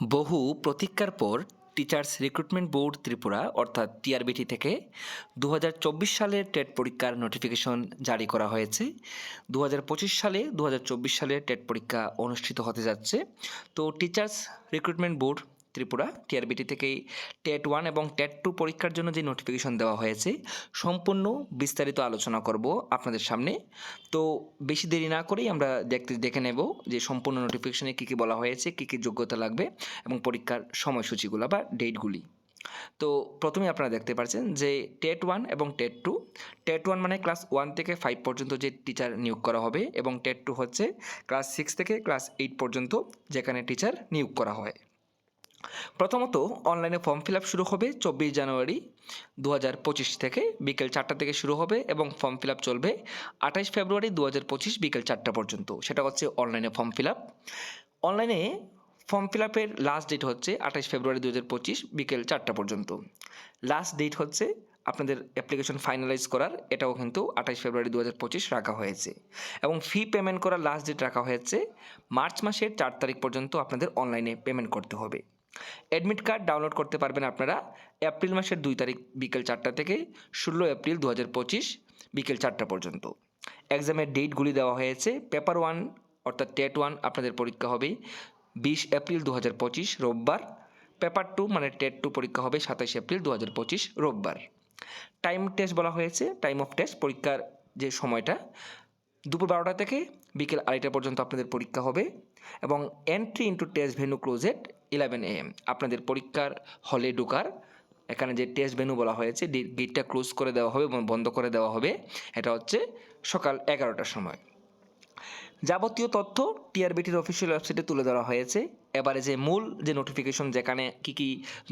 বহু প্রতীক্ষার পর টিচার্স রিক্রুটমেন্ট বোর্ড ত্রিপুরা, অর্থাৎ টিআরবিটি থেকে দু হাজার চব্বিশ সালের টেট পরীক্ষার নোটিফিকেশন জারি করা হয়েছে। দু হাজার পঁচিশ সালে দু সালে টেট পরীক্ষা অনুষ্ঠিত হতে যাচ্ছে। তো teachers recruitment board Tripura TRBT থেকে টেট ওয়ান এবং টেট টু পরীক্ষার জন্য যে নোটিফিকেশন দেওয়া হয়েছে, সম্পূর্ণ বিস্তারিত আলোচনা করব আপনাদের সামনে। তো বেশি দেরি না করেই আমরা দেখতে, দেখে নেব যে সম্পূর্ণ নোটিফিকেশনে কী কী বলা হয়েছে, কী কী যোগ্যতা লাগবে এবং পরীক্ষার সময়সূচিগুলো বা ডেটগুলি তো প্রথমে আপনারা দেখতে পাচ্ছেন যে টেট ওয়ান এবং টেট টু টেট ওয়ান মানে ক্লাস ওয়ান থেকে ফাইভ পর্যন্ত যে টিচার নিয়োগ করা হবে এবং টেট টু হচ্ছে ক্লাস সিক্স থেকে ক্লাস এইট পর্যন্ত যেখানে টিচার নিয়োগ করা হয়। প্রথমত অনলাইনে ফর্ম ফিল আপ শুরু হবে চব্বিশ জানুয়ারি দু হাজার পঁচিশ থেকে বিকেল চারটা থেকে শুরু হবে এবং ফর্ম ফিল আপ চলবে আঠাইশ ফেব্রুয়ারি দু হাজার পঁচিশ বিকেল চারটা পর্যন্ত। সেটা হচ্ছে অনলাইনে ফর্ম ফিল আপ অনলাইনে ফর্ম ফিল আপের লাস্ট ডেট হচ্ছে আঠাইশ ফেব্রুয়ারি দু হাজার পঁচিশ বিকেল চারটা পর্যন্ত। লাস্ট ডেট হচ্ছে আপনাদের অ্যাপ্লিকেশন ফাইনালাইজ করার, এটাও কিন্তু আঠাইশ ফেব্রুয়ারি দু হাজার পঁচিশ রাখা হয়েছে। এবং ফি পেমেন্ট করার লাস্ট ডেট রাখা হয়েছে, মার্চ মাসের চার তারিখ পর্যন্ত আপনাদের অনলাইনে পেমেন্ট করতে হবে। অ্যাডমিট কার্ড ডাউনলোড করতে পারবেন আপনারা এপ্রিল মাসের দুই তারিখ বিকেল চারটা থেকে ষোলো এপ্রিল দু পঁচিশ বিকেল চারটা পর্যন্ত। এক্সামের ডেটগুলি দেওয়া হয়েছে পেপার ওয়ান অর্থাৎ টেট ওয়ান আপনাদের পরীক্ষা হবে বিশ এপ্রিল দু পঁচিশ রোববার পেপার টু মানে টেট টু পরীক্ষা হবে সাতাশ এপ্রিল দু পঁচিশ রোববার। টাইম টেস্ট বলা হয়েছে টাইম অফ টেস্ট পরীক্ষার যে সময়টা, দুপুর বারোটা থেকে বিকেল আড়াইটা পর্যন্ত আপনাদের পরীক্ষা হবে। এবং entry into test venue closed at eleven AM আপনাদের পরীক্ষার হলে ঢোকার, এখানে যে টেস্ট ভেনু বলা হয়েছে গেটটা ক্লোজ করে দেওয়া হবে এবং বন্ধ করে দেওয়া হবে। এটা হচ্ছে সকাল এগারোটার সময়। যাবতীয় তথ্য টিআরবিটির অফিসিয়াল ওয়েবসাইটে তুলে ধরা হয়েছে। এবারে যে মূল যে নোটিফিকেশন যেখানে কি কি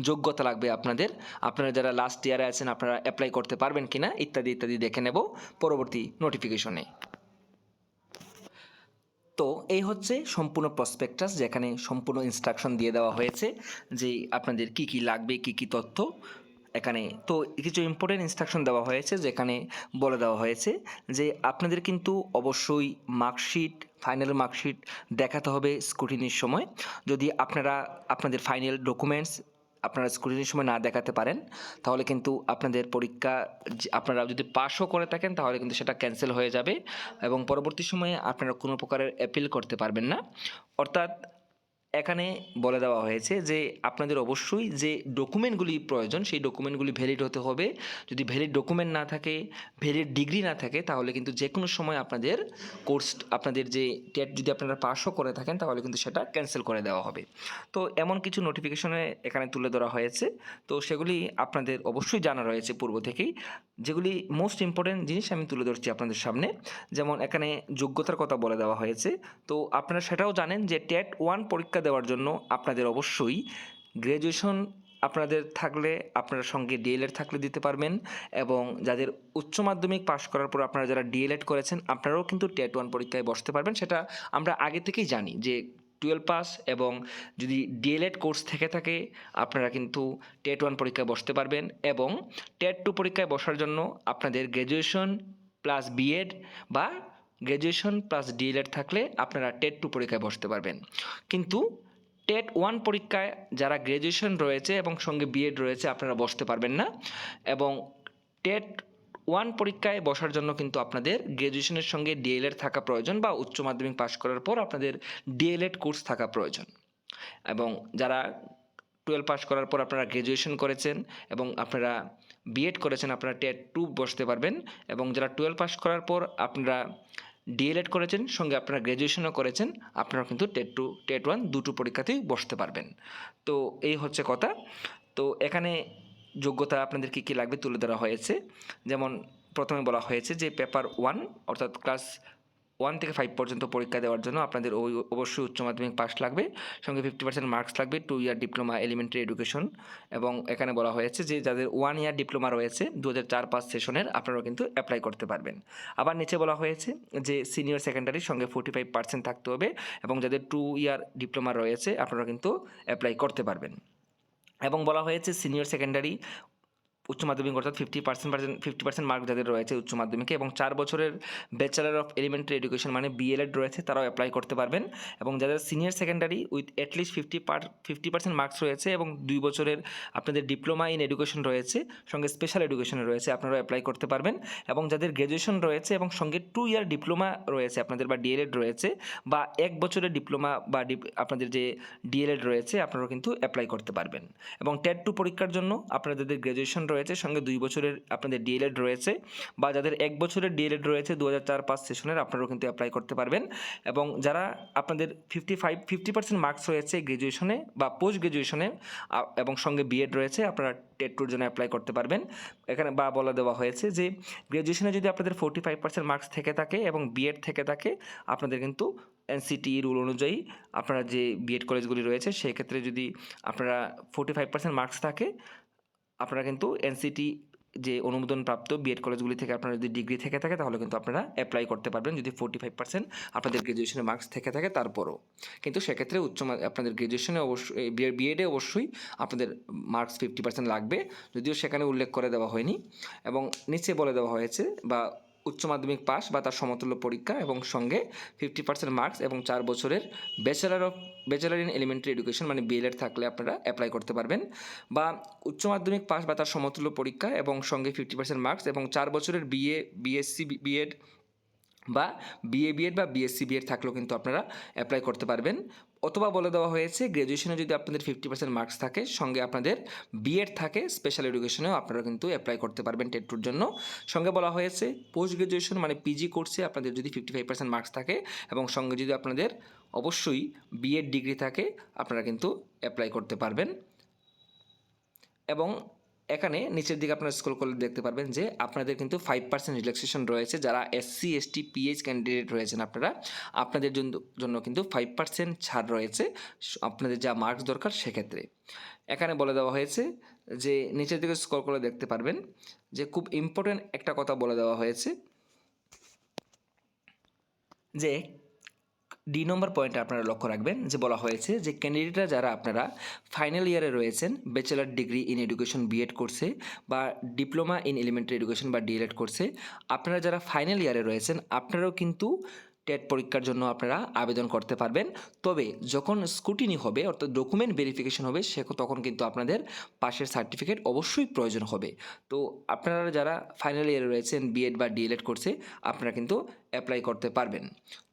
যোগ্যতা লাগবে আপনাদের, আপনারা যারা লাস্ট ইয়ারে আছেন, আপনারা অ্যাপ্লাই করতে পারবেন কিনা, ইত্যাদি ইত্যাদি দেখে নেব পরবর্তী নোটিফিকেশনে তো এই হচ্ছে সম্পূর্ণ প্রসপেক্টাস যেখানে সম্পূর্ণ ইনস্ট্রাকশন দিয়ে দেওয়া হয়েছে যে আপনাদের কি কি লাগবে, কি কি তথ্য এখানে। তো কিছু ইম্পর্টেন্ট ইনস্ট্রাকশন দেওয়া হয়েছে যেখানে বলে দেওয়া হয়েছে যে আপনাদের কিন্তু অবশ্যই মার্কশিট ফাইনাল মার্কশিট দেখাতে হবে স্কুটিনির সময়। যদি আপনারা, আপনাদের ফাইনাল ডকুমেন্টস আপনারা স্ক্রুটিনির সময় না দেখাতে পারেন, তাহলে কিন্তু আপনাদের পরীক্ষা আপনারা যদি পাশও করে থাকেন, তাহলে কিন্তু সেটা ক্যান্সেল হয়ে যাবে এবং পরবর্তী সময়ে আপনারা কোনো প্রকারের অ্যাপিল করতে পারবেন না। অর্থাৎ এখানে বলে দেওয়া হয়েছে যে আপনাদের অবশ্যই যে ডকুমেন্টগুলি প্রয়োজন, সেই ডকুমেন্টগুলি ভ্যালিড হতে হবে। যদি ভ্যালিড ডকুমেন্ট না থাকে ভ্যালিড ডিগ্রি না থাকে, তাহলে কিন্তু যে কোনো সময় আপনাদের কোর্স আপনাদের যে টেট যদি আপনারা পাসও করে থাকেন, তাহলে কিন্তু সেটা ক্যান্সেল করে দেওয়া হবে। তো এমন কিছু নোটিফিকেশনে এখানে তুলে ধরা হয়েছে। তো সেগুলি আপনাদের অবশ্যই জানা রয়েছে পূর্ব থেকেই। যেগুলি মোস্ট ইম্পর্টেন্ট জিনিস আমি তুলে ধরছি আপনাদের সামনে। যেমন এখানে যোগ্যতার কথা বলে দেওয়া হয়েছে। তো আপনারা সেটাও জানেন যে টেট ওয়ান পরীক্ষা দেওয়ার জন্য আপনাদের অবশ্যই গ্র্যাজুয়েশন আপনাদের থাকলে আপনার সঙ্গে ডিএলএড থাকলে দিতে পারবেন এবং যাদের উচ্চ মাধ্যমিক পাশ করার পর আপনারা যারা ডিএলএড করেছেন, আপনারাও কিন্তু টেট ওয়ান পরীক্ষায় বসতে পারবেন। সেটা আমরা আগে থেকেই জানি যে টুয়েলভ পাস এবং যদি ডিএলএড কোর্স থেকে থাকে, আপনারা কিন্তু টেট ওয়ান পরীক্ষায় বসতে পারবেন এবং টেট টু পরীক্ষায় বসার জন্য আপনাদের গ্র্যাজুয়েশন প্লাস বিএড বা গ্র্যাজুয়েশন প্লাস ডিএলএড থাকলে আপনারা টেট টু পরীক্ষায় বসতে পারবেন। কিন্তু টেট ওয়ান পরীক্ষায় যারা গ্র্যাজুয়েশন রয়েছে এবং সঙ্গে বিএড রয়েছে, আপনারা বসতে পারবেন না। এবং টেট ওয়ান পরীক্ষায় বসার জন্য কিন্তু আপনাদের গ্র্যাজুয়েশনের সঙ্গে ডিএলএড থাকা প্রয়োজন বা উচ্চ মাধ্যমিক পাশ করার পর আপনাদের ডিএলএড কোর্স থাকা প্রয়োজন। এবং যারা টুয়েলভ পাস করার পর আপনারা গ্র্যাজুয়েশন করেছেন এবং আপনারা বিএড করেছেন, আপনারা টেট টু বসতে পারবেন। এবং যারা টুয়েলভ পাস করার পর আপনারা ডিএলএড করেছেন, সঙ্গে আপনারা গ্র্যাজুয়েশনও করেছেন আপনারা কিন্তু টেট টু টেট ওয়ান দুটো পরীক্ষাতেই বসতে পারবেন। তো এই হচ্ছে কথা। তো এখানে যোগ্যতা আপনাদের কী কী লাগবে তুলে ধরা হয়েছে? যেমন প্রথমে বলা হয়েছে যে পেপার ওয়ান অর্থাৎ ক্লাস ওয়ান থেকে ফাইভ পর্যন্ত পরীক্ষা দেওয়ার জন্য আপনাদের ওই- অবশ্যই উচ্চ মাধ্যমিক পাস লাগবে। সঙ্গে ফিফটি পার্সেন্ট মার্কস লাগবে two year diploma elementary education এবং এখানে বলা হয়েছে যে যাদের ওয়ান ইয়ার ডিপ্লোমা রয়েছে দু হাজার চার পাঁচ সেশনের আপনারাও কিন্তু অ্যাপ্লাই করতে পারবেন। আবার নিচে বলা হয়েছে যে সিনিয়র সেকেন্ডারির সঙ্গে ফোর্টি ফাইভ পার্সেন্ট থাকতে হবে এবং যাদের টু ইয়ার ডিপ্লোমা রয়েছে, আপনারা কিন্তু অ্যাপ্লাই করতে পারবেন। এবং বলা হয়েছে সিনিয়র সেকেন্ডারি উচ্চ মাধ্যমিক অর্থাৎ fifty percent percent fifty percent mark যাদের রয়েছে উচ্চ মাধ্যমিকে এবং চার বছরের ব্যাচেলার অফ এলিমেন্টারি এডুকেশন মানে বিএলএড রয়েছে, তারাও অ্যাপ্লাই করতে পারবেন। এবং যাদের senior secondary with at least fifty per fifty percent marks রয়েছে এবং দুই বছরের আপনাদের ডিপ্লোমা ইন এডুকেশন রয়েছে, সঙ্গে স্পেশাল এডুকেশন রয়েছে, আপনারাও অ্যাপ্লাই করতে পারবেন। এবং যাদের গ্র্যাজুয়েশন রয়েছে এবং সঙ্গে টু ইয়ার ডিপ্লোমা রয়েছে আপনাদের বা ডিএলএড রয়েছে বা এক বছরের ডিপ্লোমা বা আপনাদের যে ডিএলএড রয়েছে, আপনারাও কিন্তু অ্যাপ্লাই করতে পারবেন। এবং টেট টু পরীক্ষার জন্য আপনাদের যাদের গ্র্যাজুয়েশন রয়েছে সঙ্গে দুই বছরের আপনাদের ডিএলএড রয়েছে বা যাদের এক বছরের ডিএলএড রয়েছে দু হাজার চার পাঁচ সেশনের আপনারাও কিন্তু অ্যাপ্লাই করতে পারবেন। এবং যারা আপনাদের fifty five fifty percent marks রয়েছে গ্র্যাজুয়েশনে বা পোস্ট গ্র্যাজুয়েশনে এবং সঙ্গে বিএড রয়েছে, আপনারা টেট টুর জন্য অ্যাপ্লাই করতে পারবেন। এখানে বা বলা দেওয়া হয়েছে যে গ্র্যাজুয়েশনে যদি আপনাদের ফোর্টি ফাইভ পার্সেন্ট মার্কস থেকে থাকে এবং বিএড থেকে থাকে, আপনাদের কিন্তু এনসিটি রুল অনুযায়ী আপনারা যে বিএড কলেজগুলি রয়েছে সেই ক্ষেত্রে যদি আপনারা ফোর্টি ফাইভ পার্সেন্ট মার্কস থাকে আপনারা কিন্তু এনসিটি যে অনুমোদনপ্রাপ্ত বিএড কলেজগুলি থেকে আপনারা যদি ডিগ্রি থেকে থাকে, তাহলে কিন্তু আপনারা অ্যাপ্লাই করতে পারবেন যদি ফোর্টি ফাইভ পার্সেন্ট আপনাদের গ্র্যাজুয়েশনের মার্কস থেকে থাকে তারপরও। কিন্তু সেক্ষেত্রে উচ্চ আপনাদের গ্র্যাজুয়েশনে অবশ্যই বিএডে অবশ্যই আপনাদের মার্কস ফিফটি পার্সেন্ট লাগবে। যদিও সেখানে উল্লেখ করে দেওয়া হয়নি এবং নিচে বলে দেওয়া হয়েছে বা উচ্চ মাধ্যমিক পাস বা তার সমতুল্য পরীক্ষা এবং সঙ্গে ফিফটি পার্সেন্ট মার্কস এবং চার বছরের bachelor of bachelor in elementary education মানে বিএলএড থাকলে আপনারা অ্যাপ্লাই করতে পারবেন। বা উচ্চ মাধ্যমিক পাস বা তার সমতুল্য পরীক্ষা এবং সঙ্গে ফিফটি পার্সেন্ট মার্কস এবং চার বছরের বিএ বিএসসি বিএড বা বিএ বিএড বা বিএসসি বিএড থাকলেও কিন্তু আপনারা অ্যাপ্লাই করতে পারবেন। অথবা বলে দেওয়া হয়েছে গ্র্যাজুয়েশনে যদি আপনাদের ফিফটি পার্সেন্ট মার্কস থাকে, সঙ্গে আপনাদের বিএড থাকে স্পেশাল এডুকেশনেও আপনারা কিন্তু অ্যাপ্লাই করতে পারবেন টেট টুর জন্য। সঙ্গে বলা হয়েছে পোস্ট গ্র্যাজুয়েশন মানে পিজি কোর্সে আপনাদের যদি ফিফটি ফাইভ পার্সেন্ট মার্কস থাকে এবং সঙ্গে যদি আপনাদের অবশ্যই বিএড ডিগ্রি থাকে, আপনারা কিন্তু অ্যাপ্লাই করতে পারবেন। এবং এখানে নিচের দিকে আপনারা স্ক্রল করলে দেখতে পারবেন যে আপনাদের কিন্তু ফাইভ পার্সেন্ট রিল্যাক্সেশন রয়েছে যারা এসসি এসটি পিএইচ ক্যান্ডিডেট রয়েছেন আপনারা। আপনাদের জন্য- কিন্তু ফাইভ পার্সেন্ট ছাড় রয়েছে আপনাদের যা মার্কস দরকার সেক্ষেত্রে। এখানে বলে দেওয়া হয়েছে যে নিচের দিকে স্ক্রল করে দেখতে পারবেন যে খুব ইম্পর্টেন্ট একটা কথা বলে দেওয়া হয়েছে যে ডি নম্বর পয়েন্টে আপনারা লক্ষ্য রাখবেন যে বলা হয়েছে যে ক্যান্ডিডেটরা যারা আপনারা ফাইনাল ইয়ারে রয়েছেন bachelor degree in education BEd করছে বা ডিপ্লোমা ইন এলিমেন্টারি এডুকেশন বা ডিএলএড করছে, আপনারা যারা ফাইনাল ইয়ারে রয়েছেন, আপনারাও কিন্তু টেট পরীক্ষার জন্য আপনারা আবেদন করতে পারবেন। তবে যখন স্কুটিনি হবে, অর্থাৎ ডকুমেন্ট ভেরিফিকেশন হবে, সে তখন কিন্তু আপনাদের পাশের সার্টিফিকেট অবশ্যই প্রয়োজন হবে। তো আপনারা যারা ফাইনাল ইয়ারে রয়েছেন বিএড বা ডিএলএড করছে, আপনারা কিন্তু অ্যাপ্লাই করতে পারবেন।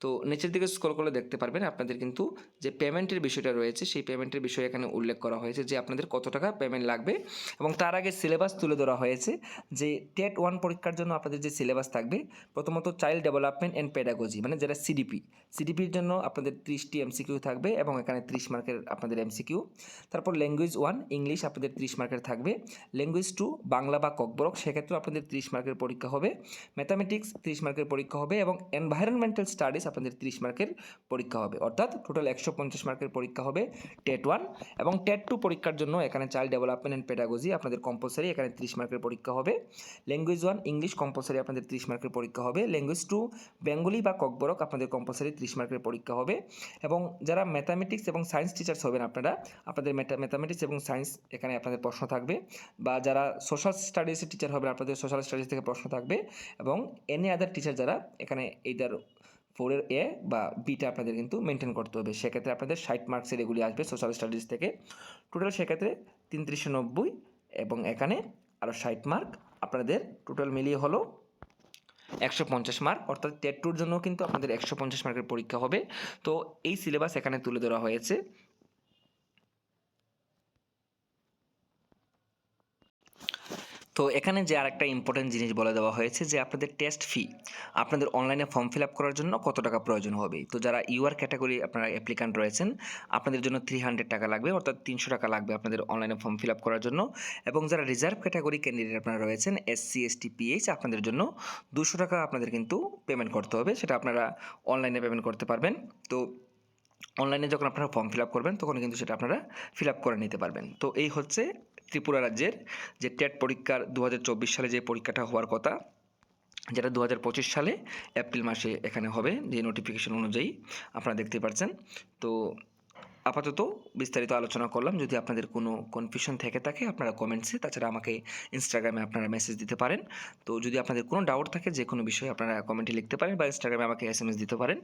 তো নিচের দিকে স্ক্রল করলে দেখতে পারবেন আপনাদের কিন্তু যে পেমেন্টের বিষয়টা রয়েছে, সেই পেমেন্টের বিষয়ে এখানে উল্লেখ করা হয়েছে যে আপনাদের কত টাকা পেমেন্ট লাগবে এবং তার আগে সিলেবাস তুলে ধরা হয়েছে যে টেট ওয়ান পরীক্ষার জন্য আপনাদের যে সিলেবাস থাকবে, প্রথমত চাইল্ড ডেভেলপমেন্ট অ্যান্ড পেডাগজি মানে যেটা সিডিপি সিডিপির জন্য আপনাদের ত্রিশটি এমসিকিউ থাকবে এবং এখানে ত্রিশ মার্কের আপনাদের এমসিকিউ তারপর ল্যাঙ্গুয়েজ ওয়ান ইংলিশ আপনাদের ত্রিশ মার্কের থাকবে। ল্যাঙ্গুয়েজ টু বাংলা বা ককবরক, সেক্ষেত্রেও আপনাদের ত্রিশ মার্কের পরীক্ষা হবে। ম্যাথামেটিক্স ত্রিশ মার্কের পরীক্ষা হবে এবং এনভায়রনমেন্টাল স্টাডিজ আপনাদের ত্রিশ মার্কের পরীক্ষা হবে। অর্থাৎ টোটাল একশো পঞ্চাশ মার্কের পরীক্ষা হবে টেট ওয়ান এবং টেট টু পরীক্ষার জন্য এখানে চাইল্ড ডেভেলপমেন্ট অ্যান্ড পেডাগজি আপনাদের কম্পালসারি এখানে ত্রিশ মার্কের পরীক্ষা হবে। ল্যাঙ্গুয়েজ ওয়ান ইংলিশ কম্পালসারি আপনাদের ত্রিশ মার্কের পরীক্ষা হবে। ল্যাঙ্গুয়েজ টু বেঙ্গলি বা ককবরক আপনাদের কম্পালসারি ত্রিশ মার্কের পরীক্ষা হবে। এবং যারা ম্যাথামেটিক্স এবং সায়েন্স টিচার্স হবেন আপনারা, আপনাদের ম্যাথামেটিক্স এবং সায়েন্স এখানে আপনাদের প্রশ্ন থাকবে। বা যারা সোশ্যাল স্টাডিজের টিচার হবেন, আপনাদের সোশ্যাল স্টাডিজ থেকে প্রশ্ন থাকবে। এবং এনি আদার টিচার যারা এখানে এইদার ফোরের এ বা বিটা আপনাদের কিন্তু মেনটেন করতে হবে। সেক্ষেত্রে আপনাদের ষাট মার্কসের এগুলি আসবে সোশ্যাল স্টাডিজ থেকে। টোটাল সেক্ষেত্রে তিনত্রিশশো নব্বই এবং এখানে আরও ষাট মার্ক আপনাদের টোটাল মিলিয়ে হলো একশো পঞ্চাশ মার্ক অর্থাৎ টেট টুর জন্য কিন্তু আপনাদের একশো পঞ্চাশ মার্কের পরীক্ষা হবে। তো এই সিলেবাস এখানে তুলে ধরা হয়েছে। তো এখানে যে আরেকটা ইম্পর্টেন্ট জিনিস বলে দেওয়া হয়েছে যে আপনাদের টেস্ট ফি আপনাদের অনলাইনে ফর্ম ফিল আপ করার জন্য কত টাকা প্রয়োজন হবে? তো যারা ইউআর ক্যাটাগরি আপনারা অ্যাপ্লিকান্ট রয়েছেন, আপনাদের জন্য থ্রি হান্ড্রেড টাকা লাগবে, অর্থাৎ তিনশো টাকা লাগবে আপনাদের অনলাইনে ফর্ম ফিল আপ করার জন্য। এবং যারা রিজার্ভ ক্যাটাগরি ক্যান্ডিডেট আপনারা রয়েছেন এসসি এসটি পিএইচ আপনাদের জন্য দুশো টাকা আপনাদের কিন্তু পেমেন্ট করতে হবে, সেটা আপনারা অনলাইনে পেমেন্ট করতে পারবেন। তো অনলাইনে যখন আপনারা ফর্ম ফিল আপ করবেন, তখন কিন্তু সেটা আপনারা ফিল আপ করে নিতে পারবেন। তো এই হচ্ছে ত্রিপুরা রাজ্যের যে টেট পরীক্ষার দু হাজার চব্বিশ সালে যে পরীক্ষাটা হওয়ার কথা, যেটা দু হাজার পঁচিশ সালে এপ্রিল মাসে এখানে হবে যে নোটিফিকেশন অনুযায়ী আপনারা দেখতে পাচ্ছেন তো আপাতত বিস্তারিত আলোচনা করলাম, যদি আপনাদের কোনো কনফিউশন থেকে থাকে আপনারা কমেন্টসে তাছাড়া আমাকে ইনস্টাগ্রামে আপনারা মেসেজ দিতে পারেন। তো যদি আপনাদের কোনো ডাউট থাকে যে কোনো বিষয়ে আপনারা কমেন্টে লিখতে পারেন বা ইনস্টাগ্রামে আমাকে এস দিতে পারেন।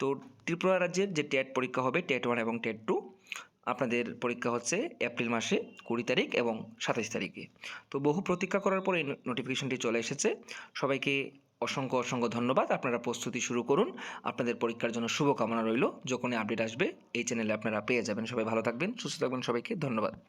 তো ত্রিপুরা রাজ্যের যে টেট পরীক্ষা হবে, টেট ওয়ান এবং টেট টু আপনাদের পরীক্ষা হচ্ছে এপ্রিল মাসে কুড়ি তারিখ এবং সাতাশ তারিখে। তো বহু প্রতীক্ষা করার পরে নোটিফিকেশনটি চলে এসেছে। সবাইকে অসংখ্য অসংখ্য ধন্যবাদ। আপনারা প্রস্তুতি শুরু করুন। আপনাদের পরীক্ষার জন্য শুভকামনা রইল। যখনই আপডেট আসবে, এই চ্যানেলে আপনারা পেয়ে যাবেন। সবাই ভালো থাকবেন, সুস্থ থাকবেন, সবাইকে ধন্যবাদ।